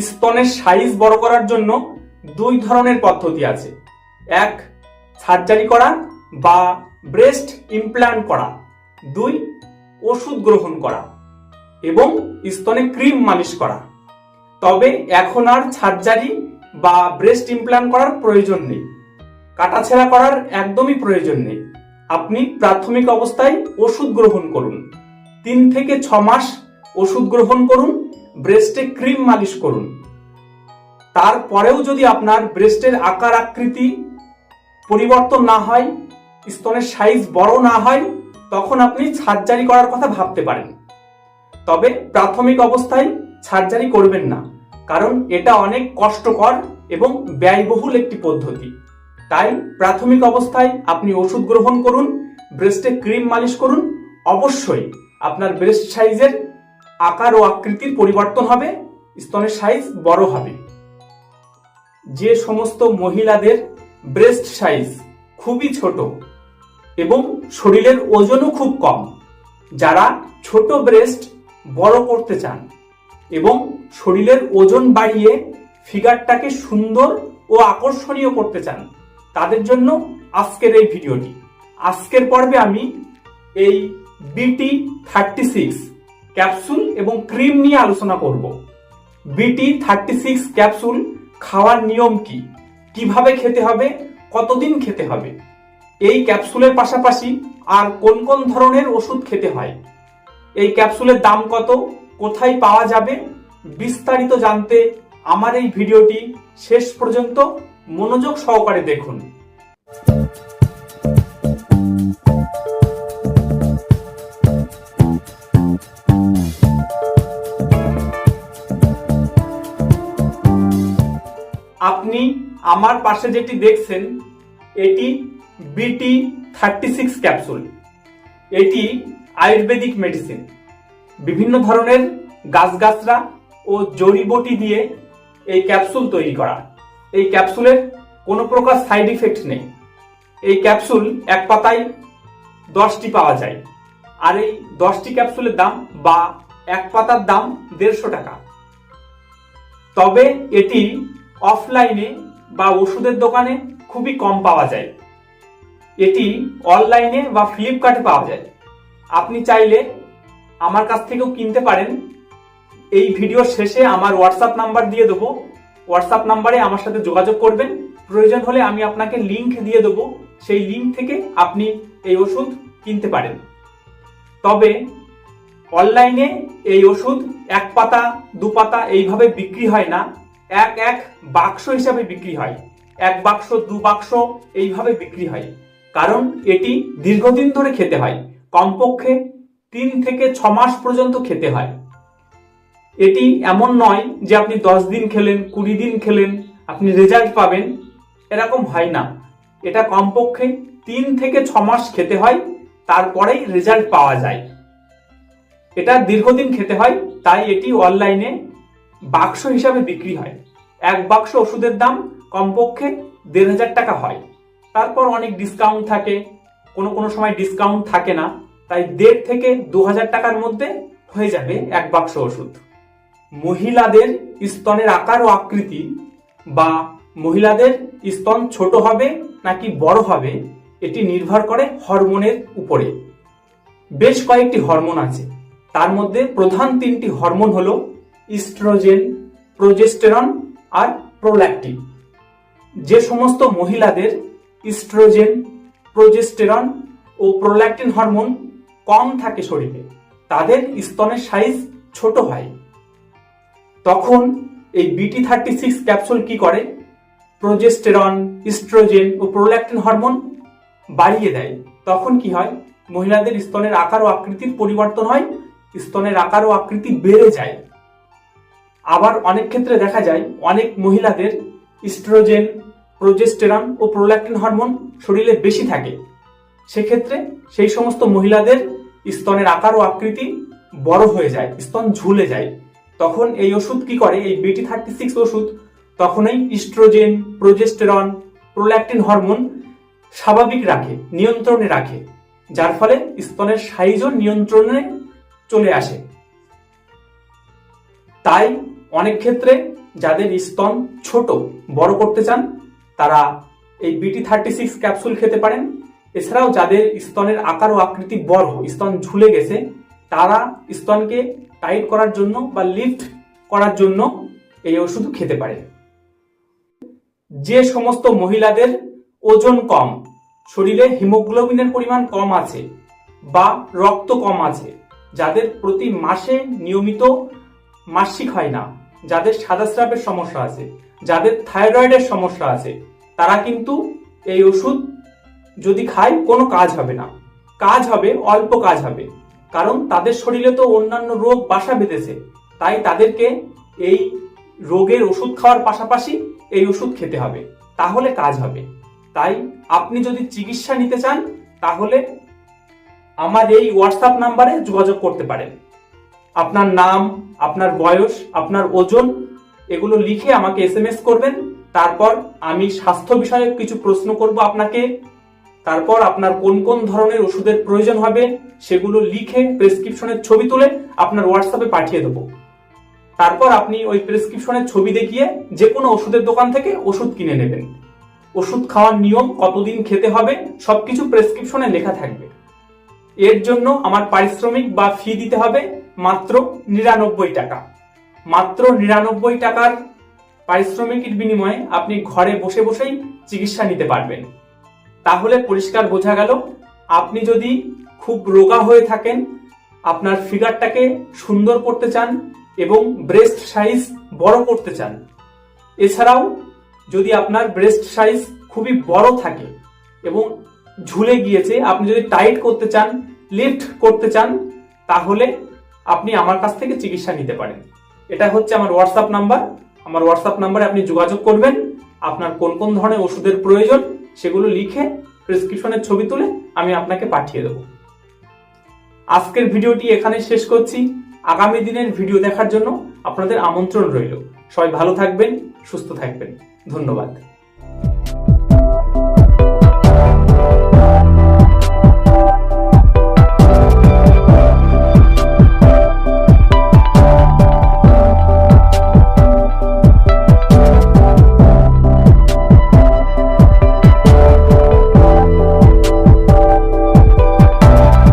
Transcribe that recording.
স্তনের সাইজ বড় করার জন্য দুই ধরনের পদ্ধতি আছে। এক, সার্জারি করা বা ব্রেস্ট ইমপ্ল্যান্ট করা। দুই, ওষুধ গ্রহণ করা এবং স্তনে ক্রিম মালিশ করা। তবে এখন আর সার্জারি বা ব্রেস্ট ইমপ্ল্যান্ট করার প্রয়োজন নেই। কাটাছেঁড়া করার একদমই প্রয়োজন নেই। আপনি প্রাথমিক অবস্থায় ওষুধ গ্রহণ করুন। তিন থেকে ছ মাস ওষুধ গ্রহণ করুন ব্রেস্টে ক্রিম মালিশ করুন। তারপরেও যদি আপনার ব্রেস্টের আকার আকৃতি পরিবর্তন না হয়, স্তনের সাইজ বড় না হয়, তখন আপনি সার্জারি করার কথা ভাবতে পারেন। তবে প্রাথমিক অবস্থায় সার্জারি করবেন না, কারণ এটা অনেক কষ্টকর এবং ব্যয়বহুল একটি পদ্ধতি। তাই প্রাথমিক অবস্থায় আপনি ওষুধ গ্রহণ করুন ব্রেস্টে ক্রিম মালিশ করুন। অবশ্যই আপনার ব্রেস্ট সাইজের আকার ও আকৃতির পরিবর্তন হবে, স্তনের সাইজ বড় হবে। যে সমস্ত মহিলাদের ব্রেস্ট সাইজ খুবই ছোট এবং শরীরের ওজনও খুব কম, যারা ছোট ব্রেস্ট বড় করতে চান এবং শরীরের ওজন বাড়িয়ে ফিগারটাকে সুন্দর ও আকর্ষণীয় করতে চান, তাদের জন্য আজকের এই ভিডিওটি। আজকের পর্বে আমি এই বিটি থার্টি সিক্স ক্যাপসুল এবং ক্রিম নিয়ে আলোচনা করব। বিটি থার্টি সিক্স ক্যাপসুল খাওয়ার নিয়ম কি? কীভাবে খেতে হবে? কতদিন খেতে হবে? এই ক্যাপসুলের পাশাপাশি আর কোন কোন ধরনের ওষুধ খেতে হয়? এই ক্যাপসুলের দাম কত? কোথায় পাওয়া যাবে? বিস্তারিত জানতে আমার এই ভিডিওটি শেষ পর্যন্ত মনোযোগ সহকারে দেখুন। আমার পাশে যেটি দেখছেন, এটি বিটি থার্টি সিক্স ক্যাপসুল এটি আয়ুর্বেদিক মেডিসিন বিভিন্ন ধরনের গাছগাছরা ও জড়িবটি দিয়ে এই ক্যাপসুল তৈরি করা। এই ক্যাপসুলের কোনো প্রকার সাইড ইফেক্ট নেই। এই ক্যাপসুল এক পাতায় দশটি পাওয়া যায়। আর এই দশটি ক্যাপসুলের দাম বা এক পাতার দাম দেড়শো টাকা। তবে এটি অফলাইনে বা ওষুধের দোকানে খুবই কম পাওয়া যায়। এটি অনলাইনে বা ফ্লিপকার্টে পাওয়া যায়। আপনি চাইলে আমার কাছ থেকেও কিনতে পারেন। এই ভিডিওর শেষে আমার হোয়াটসঅ্যাপ নাম্বার দিয়ে দেবো। হোয়াটসঅ্যাপ নাম্বারে আমার সাথে যোগাযোগ করবেন। প্রয়োজন হলে আমি আপনাকে লিংক দিয়ে দেবো। সেই লিংক থেকে আপনি এই ওষুধ কিনতে পারেন। তবে অনলাইনে এই ওষুধ এক পাতা, দু পাতা এইভাবে বিক্রি হয় না। এক এক বাক্স হিসাবে বিক্রি হয়। এক বাক্স, দু বাক্স এইভাবে বিক্রি হয়। কারণ এটি দীর্ঘদিন ধরে খেতে হয়। কমপক্ষে তিন থেকে ছ মাস পর্যন্ত খেতে হয়। এটি এমন নয় যে আপনি দশ দিন খেলেন, কুড়ি দিন খেলেন, আপনি রেজাল্ট পাবেন। এরকম হয় না। এটা কমপক্ষে তিন থেকে ছ মাস খেতে হয়, তারপরেই রেজাল্ট পাওয়া যায়। এটা দীর্ঘদিন খেতে হয়, তাই এটি অনলাইনে বাক্স হিসাবে বিক্রি হয়। এক বাক্স ওষুধের দাম কমপক্ষে দেড় হাজার টাকা হয়। তারপর অনেক ডিসকাউন্ট থাকে। কোনো কোনো সময় ডিসকাউন্ট থাকে না। তাই দেড় থেকে দু হাজার টাকার মধ্যে হয়ে যাবে এক বাক্স ওষুধ। মহিলাদের স্তনের আকার ও আকৃতি বা মহিলাদের স্তন ছোট হবে নাকি বড় হবে, এটি নির্ভর করে হরমোনের উপরে। বেশ কয়েকটি হরমোন আছে। তার মধ্যে প্রধান তিনটি হরমোন হল ইস্ট্রোজেন, প্রোজেস্টেরন আর প্রোল্যাক্টিন। যে সমস্ত মহিলাদের ইস্ট্রোজেন, প্রোজেস্টেরন ও প্রোল্যাক্টিন হরমোন কম থাকে শরীরে, তাদের স্তনের সাইজ ছোট হয়। তখন এই বিটি থার্টি সিক্স ক্যাপসুল কি করে? প্রোজেস্টেরন, ইস্ট্রোজেন ও প্রোল্যাক্টিন হরমোন বাড়িয়ে দেয়। তখন কি হয়? মহিলাদের স্তনের আকার ও আকৃতির পরিবর্তন হয়, স্তনের আকার ও আকৃতি বেড়ে যায়। আবার অনেক ক্ষেত্রে দেখা যায় অনেক মহিলাদের ইস্ট্রোজেন প্রোজেস্টেরন ও প্রোল্যাক্টিন হরমোন শরীরে বেশি থাকে। সেক্ষেত্রে সেই সমস্ত মহিলাদের স্তনের আকার ও আকৃতি বড় হয়ে যায়, স্তন ঝুলে যায়। তখন এই ওষুধ কি করে? এই বিটি থার্টি সিক্স ওষুধ, তখনই ইস্ট্রোজেন প্রোজেস্টেরন প্রোল্যাক্টিন হরমোন স্বাভাবিক রাখে, নিয়ন্ত্রণে রাখে, যার ফলে স্তনের সাইজও নিয়ন্ত্রণে চলে আসে। তাই অনেক ক্ষেত্রে যাদের স্তন ছোট, বড় করতে চান, তারা এই বিটি থার্টি সিক্স ক্যাপসুল খেতে পারেন। এছাড়াও যাদের স্তনের আকার ও আকৃতি বড়, স্তন ঝুলে গেছে, তারা স্তনকে টাইট করার জন্য বা লিফট করার জন্য এই ওষুধ খেতে পারে যে সমস্ত মহিলাদের ওজন কম, শরীরে হিমোগ্লোবিনের পরিমাণ কম আছে বা রক্ত কম আছে, যাদের প্রতি মাসে নিয়মিত মাসিক হয় না যাদের সাদা স্রাবের সমস্যা আছে, যাদের থাইরয়েডের সমস্যা আছে, তারা কিন্তু এই ওষুধ যদি খায়, কোনো কাজ হবে না। কাজ হবে, অল্প কাজ হবে। কারণ তাদের শরীরে তো অন্যান্য রোগ বাসা বেঁধেছে। তাই তাদেরকে এই রোগের ওষুধ খাওয়ার পাশাপাশি এই ওষুধ খেতে হবে। তাহলে কাজ হবে। তাই আপনি যদি চিকিৎসা নিতে চান, তাহলে আমার এই হোয়াটসঅ্যাপ নাম্বারে যোগাযোগ করতে পারেন। আপনার নাম, আপনার বয়স, আপনার ওজন, এগুলো লিখে আমাকে এস করবেন। তারপর আমি স্বাস্থ্য বিষয়ক কিছু প্রশ্ন করব আপনাকে। তারপর আপনার কোন কোন ধরনের ওষুধের প্রয়োজন হবে, সেগুলো লিখে প্রেসক্রিপশনের ছবি তুলে আপনার হোয়াটসঅ্যাপে পাঠিয়ে দেবো। তারপর আপনি ওই প্রেসক্রিপশনের ছবি দেখিয়ে যে কোনো ওষুধের দোকান থেকে ওষুধ কিনে নেবেন। ওষুধ খাওয়ার নিয়ম, কতদিন খেতে হবে, সবকিছু প্রেসক্রিপশনে লেখা থাকবে। এর জন্য আমার পারিশ্রমিক বা ফি দিতে হবে। মাত্র নিরানব্বই টাকা। মাত্র নিরানব্বই টাকার পারিশ্রমিকের বিনিময়ে আপনি ঘরে বসে বসেই চিকিৎসা নিতে পারবেন। তাহলে পরিষ্কার বোঝা গেল, আপনি যদি খুব রোগা হয়ে থাকেন, আপনার ফিগারটাকে সুন্দর করতে চান এবং ব্রেস্ট সাইজ বড় করতে চান। এছাড়াও যদি আপনার ব্রেস্ট সাইজ খুবই বড় থাকে এবং ঝুলে গিয়েছে, আপনি যদি টাইট করতে চান, লিফট করতে চান, তাহলে আপনি আমার কাছ থেকে চিকিৎসা নিতে পারেন। এটা হচ্ছে আমার হোয়াটসঅ্যাপ নাম্বার আমার হোয়াটসঅ্যাপ নাম্বারে আপনি যোগাযোগ করবেন। আপনার কোন কোন ধরনের ওষুধের প্রয়োজন সেগুলো লিখে প্রেসক্রিপশনের ছবি তুলে আমি আপনাকে পাঠিয়ে দেবো। আজকের ভিডিওটি এখানে শেষ করছি। আগামী দিনের ভিডিও দেখার জন্য আপনাদের আমন্ত্রণ রইল। সবাই ভালো থাকবেন, সুস্থ থাকবেন। ধন্যবাদ।